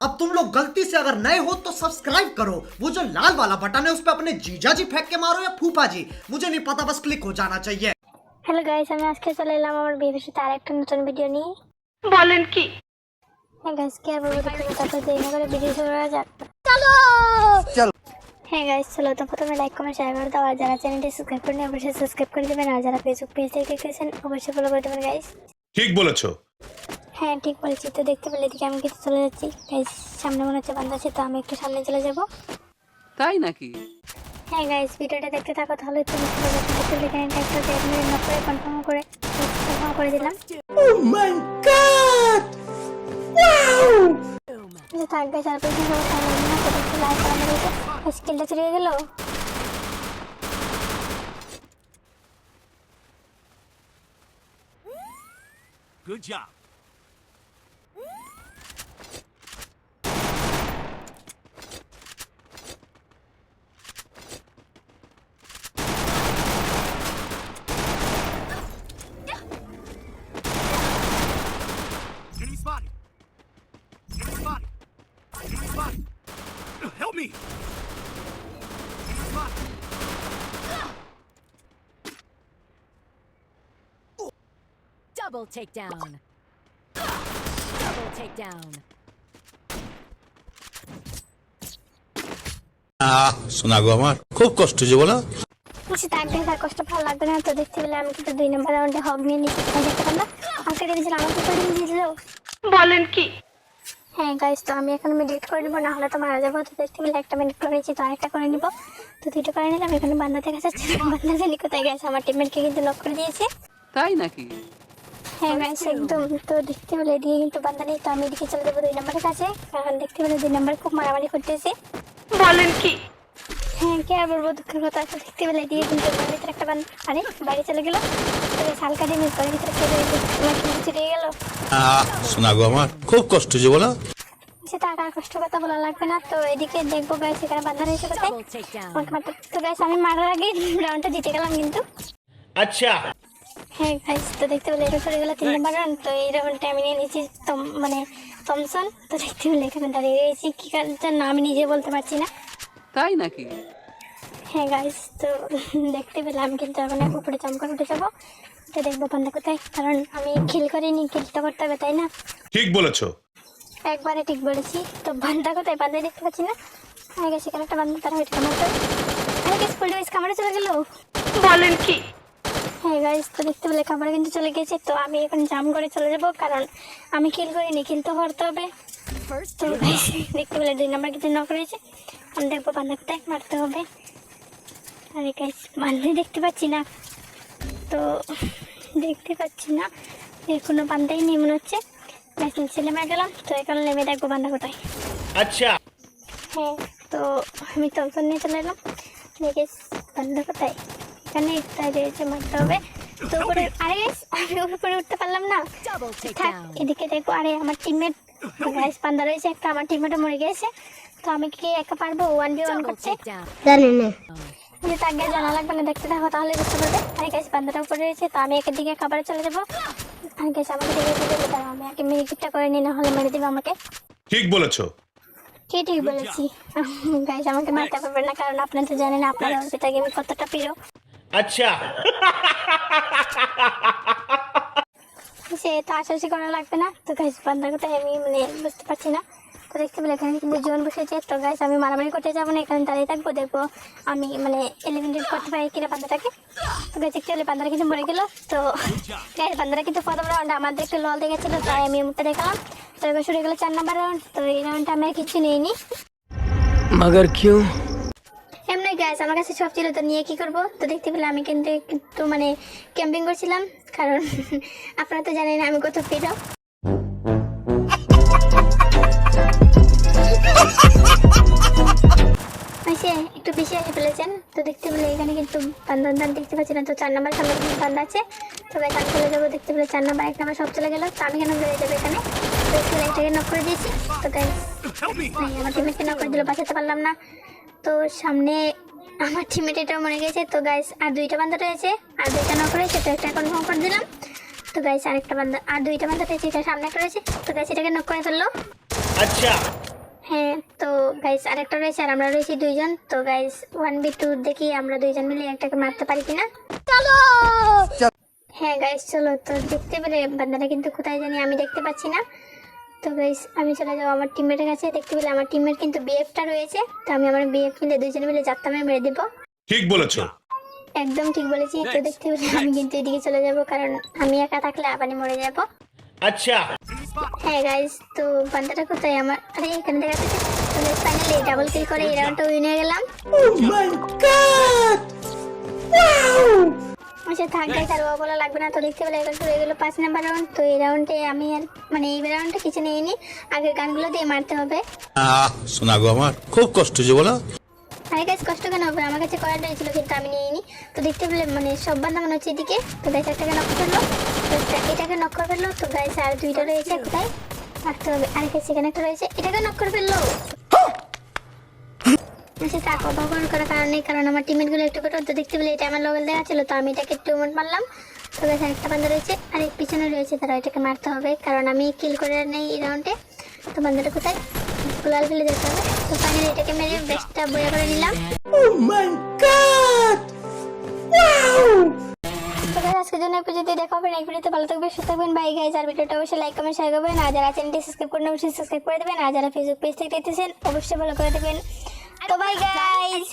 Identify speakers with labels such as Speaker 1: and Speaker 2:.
Speaker 1: अब तुम लोग गलती से अगर नए हो तो सब्सक्राइब करो वो जो लाल वाला बटन है उस पर अपने जीजा जी फेंक के मारो या फूफा जी मुझे नहीं पता बस क्लिक हो जाना चाहिए
Speaker 2: হ্যালো গাইস আমি আজকে চলে এলাম আমার বিয়ের সাথে আরেকটা নতুন ভিডিও নিয়ে
Speaker 3: বলেন কি
Speaker 2: হ্যাঁ গাইস কি আর বলবো দেখতে তারপর দেরি না করে ভিডিও শুরু করা যাক চলো হ্যাঁ গাইস চলো তো প্রথমে লাইক কমেন্ট শেয়ার করে দাও আর যারা চ্যানেলটি সাবস্ক্রাইব করেনি অবশ্যই সাবস্ক্রাইব করে দেবেন আর যারা ফেসবুক পেজ থেকে দেখতেছেন অবশ্যই ফলো করে দেবেন গাইস
Speaker 4: ঠিক বলেছো
Speaker 2: হ্যাঁ ঠিক বলেছি তো দেখতে পেলে এদিকে আমি কিছু চলে যাচ্ছি। গাইস সামনে মনে হচ্ছে বান্ধব আছে তো আমি একটু সামনে চলে যাব।
Speaker 3: তাই নাকি?
Speaker 2: হ্যাঁ গাইস ভিডিওটা দেখতে থাকো তাহলে তুমি এখানে একটা মিনিট না করে কনফার্ম করে কনফার্ম করে দিলাম। ও মাই যে থাকবে চার পাঁচ দিন সবাই খাই না তো দেখতে লাইক করা মেরেছে স্কিলটা চলে গেল।
Speaker 5: Good job. Me.
Speaker 6: Double takedown. Double takedown.
Speaker 7: আহ শোনা গো আমার খুব কষ্ট যে বলো
Speaker 2: তাক দেখে তার কষ্ট ভালো লাগবে না তো দেখতে পেলে আমি কিন্তু দুই নম্বর রাউন্ডে হক নিয়ে নিচ্ছি দেখতে পারলাম আমাকে দিয়েছিল আমাকে করে দিয়েছিল
Speaker 3: বলেন কি
Speaker 2: হ্যাঁ গাইস তো আমি এখন মিডিট করে নিবো না হলে তো মারা যাব। তো দেখতে পেলে একটা মিনিট করে নিচ্ছি তো আরেকটা করে নিবো। তো দুটো করে নিলাম এখানে বান্ধাতে গেছে বান্ধা জানি কোথায় গেছে? আমার টিমমেটকে কিন্তু লক করে দিয়েছে।
Speaker 3: তাই নাকি?
Speaker 2: হ্যাঁ গাইস একদম। তো দেখতে পেলে এদিকে কিন্তু বান্ধা নেই তো আমি এদিকে চলে যাব দুই নম্বরের কাছে। কারণ দেখতে পেলে দুই নম্বর খুব মারামারি করতেছে।
Speaker 3: বলেন কি?
Speaker 2: হ্যাঁ কে আর বলব দুঃখের কথা? তো দেখতে পেলে এদিকে কিন্তু ভিতরে একটা বান আরে বাইরে চলে গেলো। হালকা ওর ভিতরে চলে গেল?
Speaker 7: আহ শোনা গো আমার। খুব কষ্ট যে বলো।
Speaker 2: সে টাকা কষ্ট কথা বলা লাগবে না। তো এদিকে দেখব গাইস এখানে বান্ধা রয়েছে কোথায় তো গাইস আমি মারার আগে রাউন্ডটা জিতে গেলাম কিন্তু।
Speaker 4: আচ্ছা।
Speaker 2: হ্যাঁ গাইস তো দেখতে পেলে এটা চলে গেলো তিন নম্বর রাউন্ড তো এই রাউন্ডটা আমি নিয়ে নিয়েছি মানে থমসন তো দেখতে পেলে এখানে দাঁড়িয়ে রয়েছি। কি কারণ জন্য আমি নিজে বলতে পারছি না।
Speaker 3: তাই নাকি?
Speaker 2: হ্যাঁ গাইস তো দেখতে পেলাম আমি কিন্তু এখন উপরে জাম করে উঠে যাব। তো দেখব বান্ধা কোথায়। কারণ আমি খিল করিনি খিলটা করতে হবে তাই না?
Speaker 4: ঠিক বলেছ।
Speaker 2: একবারে ঠিক বলেছি। তো বান্ধা কোথায়? বান্ধা দেখতে পাচ্ছি না। হয়ে গেছে এখানে একটা বান্ধা তারা হয়েছে কামার তো হয়ে গেছে ফুল ডেজ কামারে চলে গেলো।
Speaker 3: বলেন কি?
Speaker 2: হ্যাঁ গাইস তো দেখতে পেলে খাবার কিন্তু চলে গেছে তো আমি এখন জাম করে চলে যাব কারণ আমি কিল করিনি কিল তো করতে হবে। তো দেখতে পেলে দুই নাম্বার কিন্তু নক রয়েছে আমি দেখব বান্ধা কোথায় মারতে হবে। আরে গাইস বান্ধে দেখতে পাচ্ছি না। তো দেখতে পাচ্ছি না। এর কোনো বান্ধাই নেই মনে হচ্ছে। ব্যাস নিচে নেমে গেলাম তো এখানে নেমে দেখব বান্ধা কোথায়।
Speaker 4: আচ্ছা।
Speaker 2: হ্যাঁ তো আমি তখন নিয়ে চলে এলাম। দেখে বান্ধা কোথায়? এখানে তাই রয়েছে মারতে হবে। তো উপরে আরে আমি উপরে উঠতে পারলাম না। থাক এদিকে দেখো আরে আমার টিমমেট গাইস পান্দা রয়েছে একটা আমার টিমমেটও মরে গেছে। তো আমি কি একা পারব? ওয়ান বি ওয়ান করতে?
Speaker 6: takedown.
Speaker 2: যে তাকে জানা লাগবে না দেখতে থাকো তাহলে বুঝতে পারবে। আরে গাইস পান্দাটা উপরে রয়েছে তো আমি একের দিকে খাবারে চলে যাব। আর গাইস আমাকে দিকে দিকে দিকে আমি আগে মিনিটটা করে নিই না হলে মেরে দিবে আমাকে।
Speaker 4: ঠিক বলেছ।
Speaker 2: ঠিক ঠিক বলেছি। গাইস আমাকে মারতে পারবে না কারণ আপনারা তো জানেন আপনারা অর্পিতা গেম কতটা প্রিয়।
Speaker 4: আচ্ছা।
Speaker 2: সে তো আশাশি করা লাগবে না। তো গাইস বান্দার কথা আমি মানে বুঝতে পারছি না। তো দেখতে পেলে এখানে কিন্তু জীবন বসেছে। তো গাইস আমি মারামারি করতে যাব না এখানে দাঁড়িয়ে থাকব দেখব আমি মানে এলিমিনেট করতে পারি কিনা তো কিন্তু মরে গেলো। তো কিন্তু প্রথম রাউন্ড আমাদের একটু লল দেখেছিলো তাই আমি মুখটা তো এবার শুরু গেলো চার নাম্বার রাউন্ড তো এই রাউন্ডটা আমি আর কিছু নিইনি।
Speaker 8: মাগার কিউ
Speaker 2: এমনি গ্যাস আমার কাছে সব ছিল তো নিয়ে কি করব? তো দেখতে পেলে আমি কিন্তু একটু মানে ক্যাম্পিং করছিলাম কারণ আপনারা তো জানেন আমি কত ফিরো আচ্ছা একটু বেশি এসে ফেলেছেন। তো দেখতে পেলে এখানে কিন্তু বান্দান দান দেখতে পাচ্ছি না তো চার নাম্বার সামনে কিন্তু বান্দা আছে। তো গাইস চলে যাব দেখতে পেলে চার নাম্বার এক নাম্বার সব চলে গেল। তো আমি কেন বেড়ে যাব এখানে? তো একটু লাইটটাকে নক করে দিয়েছি। তো. নাই, আমার টিমমেটকে নক করে দিল বাঁচাতে পারলাম না। তো সামনে আমার টিমমেট এটাও মরে গেছে। তো গাইস আর দুইটা বান্ধা রয়েছে। আর দুইটা নক রয়েছে তো একটা কনফার্ম করে দিলাম। তো গাইস আরেকটা বান্ধা আর দুইটা বান্ধা রয়েছে এটা সামনে একটা রয়েছে। তো গাইস এটাকে নক করে ফেলল।
Speaker 4: আচ্ছা।
Speaker 2: হ্যাঁ তো গাইস আরেকটা রয়েছে আর আমরা রয়েছি দুইজন। তো গাইস ওয়ান বি টু দেখি আমরা দুইজন মিলে একটাকে মারতে পারি কিনা। চলো! হ্যাঁ গাইস চলো। তো দেখতে পেলে বান্দারা কিন্তু কোথায় জানি আমি দেখতে পাচ্ছি না। তো গাইস আমি চলে যাব আমার টিমমেটের কাছে। দেখতে পেলে আমার টিমমেট কিন্তু বিএফটা রয়েছে। তো আমি আমার বিএফ মিলে দুইজন মিলে যাত্রা মেরে দেবো।
Speaker 4: ঠিক বলেছ।
Speaker 2: একদম ঠিক বলেছি। তো দেখতে পেলে আমি কিন্তু এদিকে চলে যাব কারণ আমি একা থাকলে আবার মরে যাব।
Speaker 4: আচ্ছা।
Speaker 2: হ্যাঁ গাইস তো বান্দাটা কোথায়? আমার আরে এখানে দেখা যাচ্ছে ফাইনালি ডাবল কিল করে এই রাউন্ডটা উইন হয়ে গেলাম। আচ্ছা থাক গাইস আর ও বলা লাগবে না। তো দেখতে পেলে এখন হয়ে গেলো পাঁচ নাম্বার রাউন্ড তো এই রাউন্ডে আমি আর মানে এই রাউন্ডে কিছু নিয়ে নি আগের গানগুলো দিয়ে মারতে হবে।
Speaker 7: আহ শোনা গো আমার। খুব কষ্ট যে বলো।
Speaker 2: আরে গাইস কষ্ট কেন হবে? আমার কাছে কয়েকটা ছিল কিন্তু আমি নিয়ে নি তো দেখতে পেলে মানে সব বান্ধা মনে হচ্ছে এদিকে। তো তো একটা- এটাকে নক করে ফেলল। তো গাইস আর দুইটা রয়েছে কোথায় রাখতে হবে আর গাইস এখানে একটা রয়েছে। এটাকে নক করে ফেলল। আচ্ছা থাক অপকরণ করার কারণে কারণ আমার টিমেরগুলো একটু করে তো দেখতে পেলে এটা আমার লগল দেওয়া ছিল তো আমি এটাকে একটু মোট মারলাম। তো গাইস একটা বান্ধা রয়েছে। আর এক পিছনে রয়েছে তারা এটাকে মারতে হবে কারণ আমি কিল করে নেই এই রাউন্ডে তো বান্দাটা কোথায়? গুলাল ফেলে যেতে হবে। তো ফাইনালি এটাকে মেরে বেস্টটা বইয়া করে নিলাম। তো আজকের যদি দেখা হবে নেক্সট ভিডিওতে ভালো থাকবেন, সুস্থ থাকবেন। বাই গাইজ আর ভিডিওটা অবশ্যই লাইক কমেন্ট শেয়ার করবেন। আর যারা চ্যানেলটি সাবস্ক্রাইব করেন অবশ্যই সাবস্ক্রাইব করে দেবেন। আর যারা ফেসবুক পেজ থেকে দেখতেছেন, অবশ্যই ভালো করে দেবেন। তো বাই গাইজ